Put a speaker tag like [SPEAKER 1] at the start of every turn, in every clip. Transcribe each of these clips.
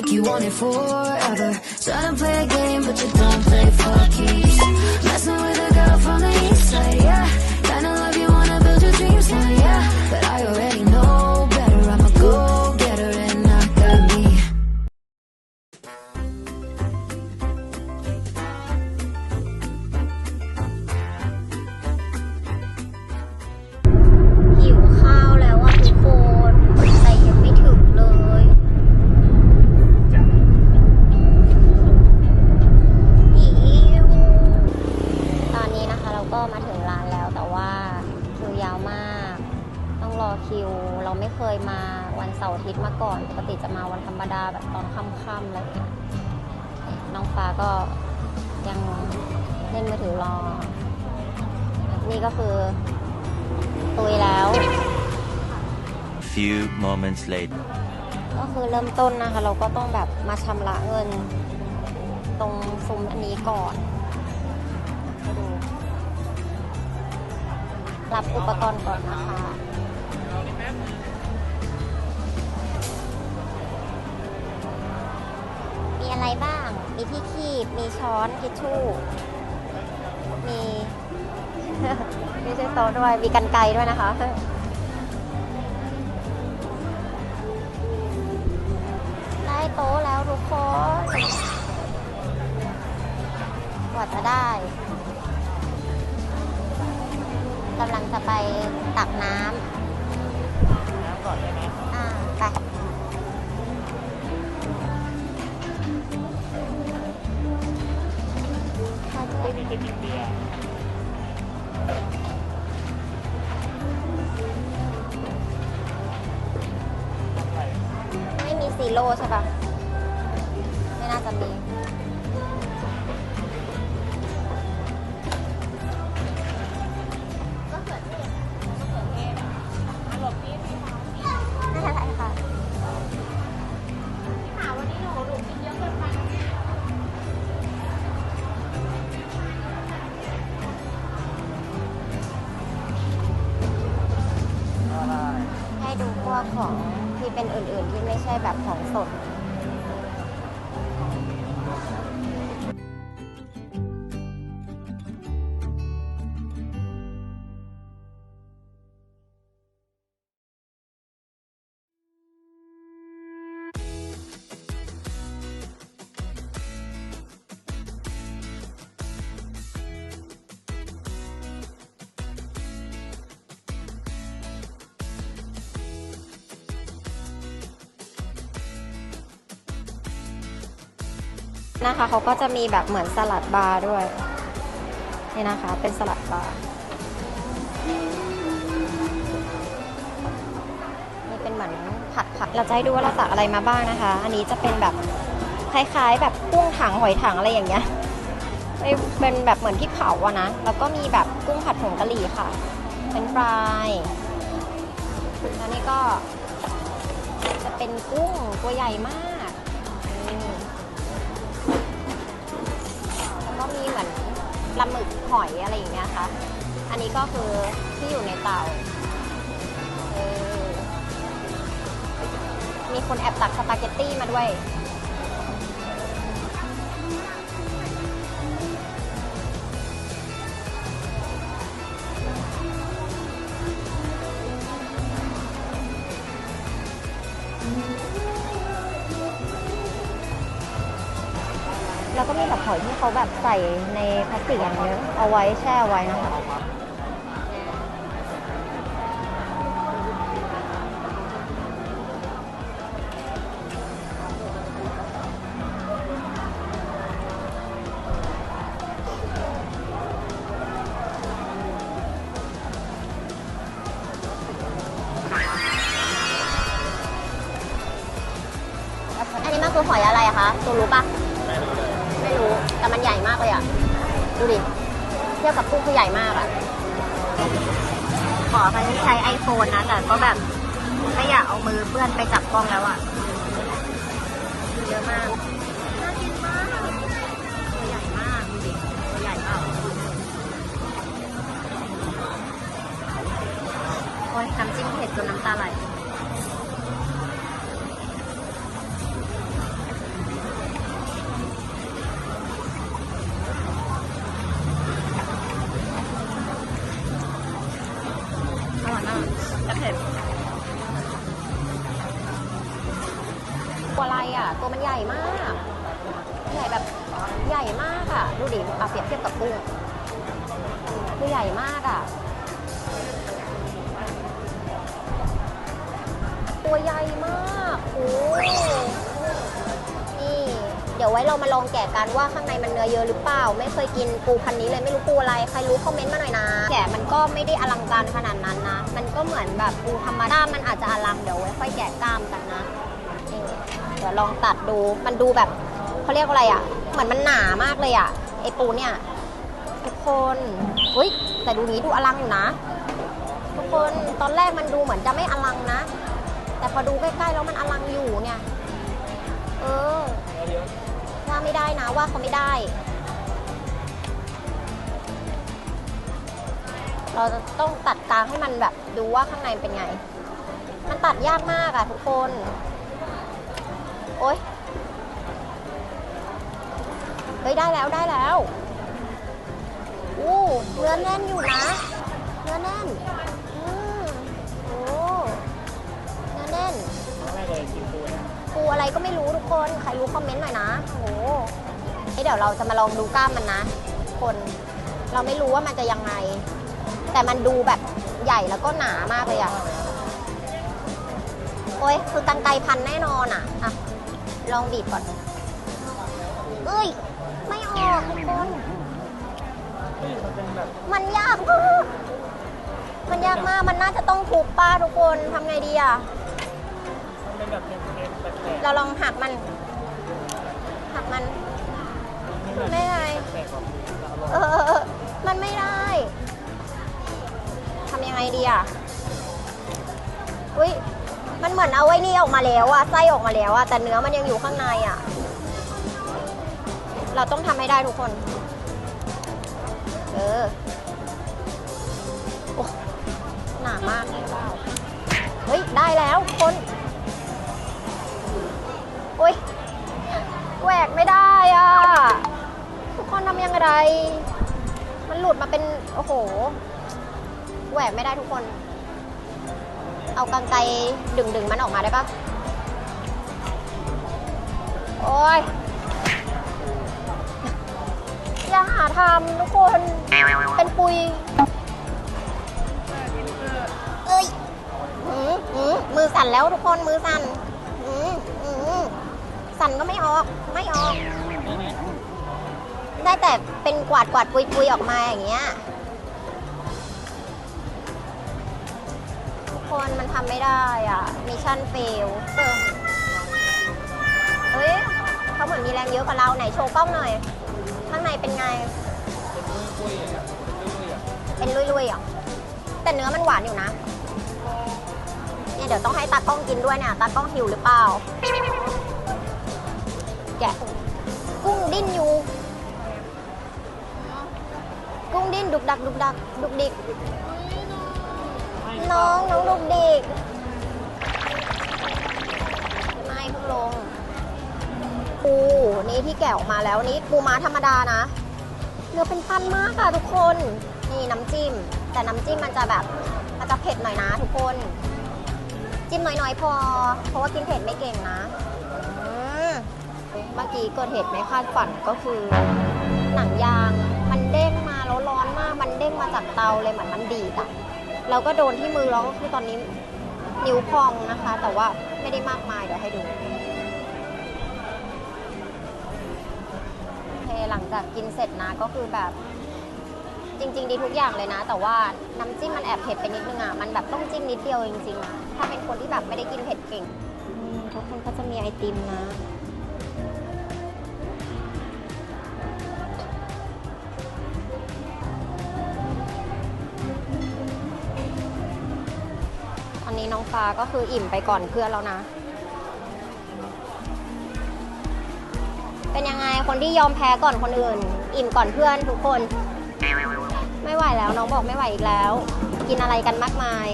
[SPEAKER 1] make you want it forever. Try to play a game, but you don't play for keeps. Messing with a girl from the east side, yeah.
[SPEAKER 2] เราไม่เคยมาวันเสาร์อาทิตย์มาก่อน ปกติจะมาวันธรรมดาแบบตอนค่ำๆอะไรอย่างเงี้ยน้องฟ้าก็ยังเล่นมือถือรอ นี่ก็คือตุยแล้ว
[SPEAKER 3] Few moments later.
[SPEAKER 2] ก็คือเริ่มต้นนะคะ เราก็ต้องแบบมาชำระเงิน ตรงซุ้มอันนี้ก่อนให้ดูรับอุปกรณ์ก่อนนะคะ อะไรบ้าง มีที่คีบ มีช้อนทิชชู่ มีไม่ใช่โต๊ะด้วย มีกันไกลด้วยนะคะ ได้โต๊ะแล้วทุกคนกว่าจะได้กำลังจะไปตักน้ำน้ำก่อนได้ไหมอ่า ไป
[SPEAKER 4] มี
[SPEAKER 2] ซีโของที่เป็นอื่นๆที่ไม่ใช่แบบของสด นะคะเขาก็จะมีแบบเหมือนสลัดบาร์ด้วยนี่นะคะเป็นสลัดบาร์นี่เป็นเหมือนผัดผักเราจะให้ดูว่าเราตักอะไรมาบ้างนะคะ อันนี้จะเป็นแบบคล้ายๆ แบบกุ้งถังหอยถังอะไรอย่างเงี้ยเป็นแบบเหมือนที่เผาอะนะแล้วก็มีแบบกุ้งผัดผงกะหรี่ค่ะ เป็นฟรายแล้วนี่ก็จะเป็นกุ้งตัวใหญ่มากนี่ มีเหมือนปลาหมึกหอยอะไรอย่างเงี้ยค่ะ อันนี้ก็คือที่อยู่ในเตาเออมีคนแอบตักสปาเกตตี้มาด้วย แล้ก็มีแบบหอยที่เขาแบบใส่ในพลาสติกอย่างเงี้ยเอาไว้แช่ไว้นะคะอันนี้มันคือหอยอะไรคะตูรู้ปะ รู้ แต่มันใหญ่มากเลยอะดูดิ เทียบกับกุ้งคือใหญ่มากอะขอคันใช้ไอโฟนนะ แต่ก็แบบไม่อยากเอามือเปื้อนไปจับกล้องแล้วอะเยอะมาก น่ากินมากตัวใหญ่มากดูดิตัวใหญ่มากโอ้ยน้ำจิ้มเผ็ดจนน้ำตาไหล ตัวอะไรอะ ตัวมันใหญ่มาก ใหญ่แบบใหญ่มากอะ ดูดิเอาเปรียบเทียบกับกุ้งคือใหญ่มากอะ ตัวใหญ่มากโอ้นี่เดี๋ยวไว้เรามาลองแกะกันว่าข้างในมันเนื้อเยอะหรือเปล่า ไม่เคยกินปูพันนี้เลยไม่รู้ปูอะไร ใครรู้คอมเมนต์มาหน่อยนะ แกะมันก็ไม่ได้อลังการขนาดนั้นนะ มันก็เหมือนแบบปูธรรมดา มันอาจจะอลังเดี๋ยวไว้ค่อยแกะกล้ามกันนะนี่ เดี๋ยวลองตัดดู มันดูแบบเขาเรียกว่าอะไรอะ เหมือนมันหนามากเลยอะไอปูเนี่ยทุกคนอุ้ยแต่ดูนี้ดูอลังอยู่นะ ทุกคนตอนแรกมันดูเหมือนจะไม่อลังนะ แต่พอดูใกล้ๆแล้วมันอลังอยู่เนี่ย เออว่าไม่ได้นะว่าเขาไม่ได้ เราจะต้องตัดกลางให้มันแบบดูว่าข้างในเป็นไง มันตัดยากมากอะทุกคน โอ๊ยเฮ้ยได้แล้วได้แล้วอู้เนื้อแน่นอยู่นะ เนื้อแน่นอืมโอ้เนื้อแน่น
[SPEAKER 4] ไม่เลยกินปูนะ
[SPEAKER 2] ปูอะไรก็ไม่รู้ทุกคนใครรู้คอมเมนต์หน่อยนะโอ้โหนี่เดี๋ยวเราจะมาลองดูกล้ามมันนะทุกคน เราไม่รู้ว่ามันจะยังไง แต่มันดูแบบใหญ่แล้วก็หนามากเลยอะโอ้ยคือกันไกรพันแน่นอนอะอะ ลองบีบก่อนเอ้ย ไม่ออกทุกคน
[SPEAKER 4] นี่มันเป็นแบบ
[SPEAKER 2] มันยากมากมันยากมาก มันน่าจะต้องทุบป้าทุกคนทำไงดีอะ
[SPEAKER 4] มันเป็นแบบเค็มๆแปลก
[SPEAKER 2] เราลองหักมัน หักมัน
[SPEAKER 4] ๆ
[SPEAKER 2] ไม่ไง
[SPEAKER 4] แปลกๆแบบอร่อย
[SPEAKER 2] เออ มันไม่ได้ ทำยังไงดีอะ อุ้ย มันเหมือนเอาไว้นี่ออกมาแล้วอะไส้ออกมาแล้วอะแต่เนื้อมันยังอยู่ข้างในอะเราต้องทำให้ได้ทุกคน เออโอ้หนามากเฮ้ย ได้แล้วคนโอ้ยแหวกไม่ได้อะทุกคนทำยังไงมันหลุดมาเป็น โอ้โหแหวกไม่ได้ทุกคน เอากางไกดึงดึงมันออกมาได้ปะโอ้ย อย่าหาทำทุกคน เป็นปุย เอ้ยหืมหืมมือสั่นแล้วทุกคน มือสั่นหืมหืมสั่นก็ไม่ออก ไม่ออก ได้แต่เป็นกวาดกวาดปุยปุยๆออกมาอย่างเงี้ย คนมันทำไม่ได้อะมิชชั่นเฟลเออเฮ้ยเขาเหมือนมีแรงเยอะกว่าเราไหนโชว์กล้องหน่อย ข้างในเป็นไง เป็นลุยๆอะแต่เนื้อมันหวานอยู่นะ เนี่ยเดี๋ยวต้องให้ตากล้องกินด้วยเนี่ยตากล้องหิวหรือเปล่า แกะกุ้งดิ้นอยู่ กุ้งดิ้นดุกดักดุกดักดุกดิก น้องน้องดุกเดิกไม่เพิ่งลง ปูนี่ที่แกะออกมาแล้วนี่ปูม้าธรรมดานะ เนื้อเป็นพันมากอะทุกคน นี่น้ำจิ้ม แต่น้ำจิ้มมันจะแบบมันจะเผ็ดหน่อยนะทุกคน จิ้มน้อยๆพอ เพราะว่ากินเผ็ดไม่เก่งนะเมื่อกี้เกิดเหตุไม่คาดฝันก็คือ หนังยางมันเด้งมาแล้วร้อนมาก มันเด้งมาจากเตาเลยเหมือนมันดีดอะ แล้วก็โดนที่มือแล้วก็คือตอนนี้นิ้วพองนะคะ แต่ว่าไม่ได้มากมายเดี๋ยวให้ดูโอเคหลังจากกินเสร็จนะก็คือแบบ จริง ๆ ดีทุกอย่างเลยนะ แต่ว่าน้ำจิ้มมันแอบเผ็ดไปนิดนึงอะมันแบบต้องจิ้มนิดเดียวจริงๆนะถ้าเป็นคนที่แบบไม่ได้กินเผ็ดเก่งทุกคนก็จะมีไอติมนะ ฟ้าก็คืออิ่มไปก่อนเพื่อนแล้วนะ เป็นยังไงคนที่ยอมแพ้ก่อนคนอื่น อิ่มก่อนเพื่อนทุกคน ไม่ไหวแล้วน้องบอกไม่ไหวอีกแล้ว กินอะไรกันมากมาย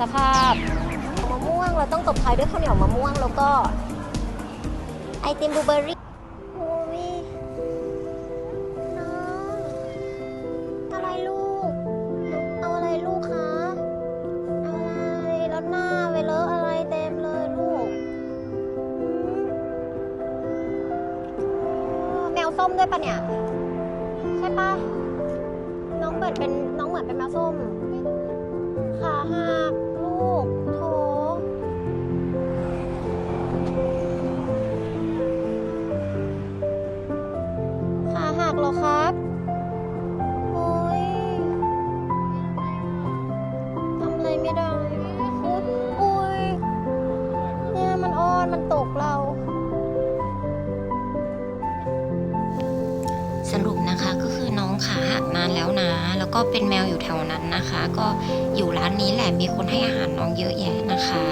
[SPEAKER 2] สภาพมะม่วงเราต้องตบท้ายด้วยข้าวเหนียวมะม่วงแล้วก็ไอติมบลูเบอร์รี่ 对吧？你 ขาหักนานแล้วนะ แล้วก็เป็นแมวอยู่แถวนั้นนะคะ ก็อยู่ร้านนี้แหละมีคนให้อาหารน้องเยอะแยะนะคะ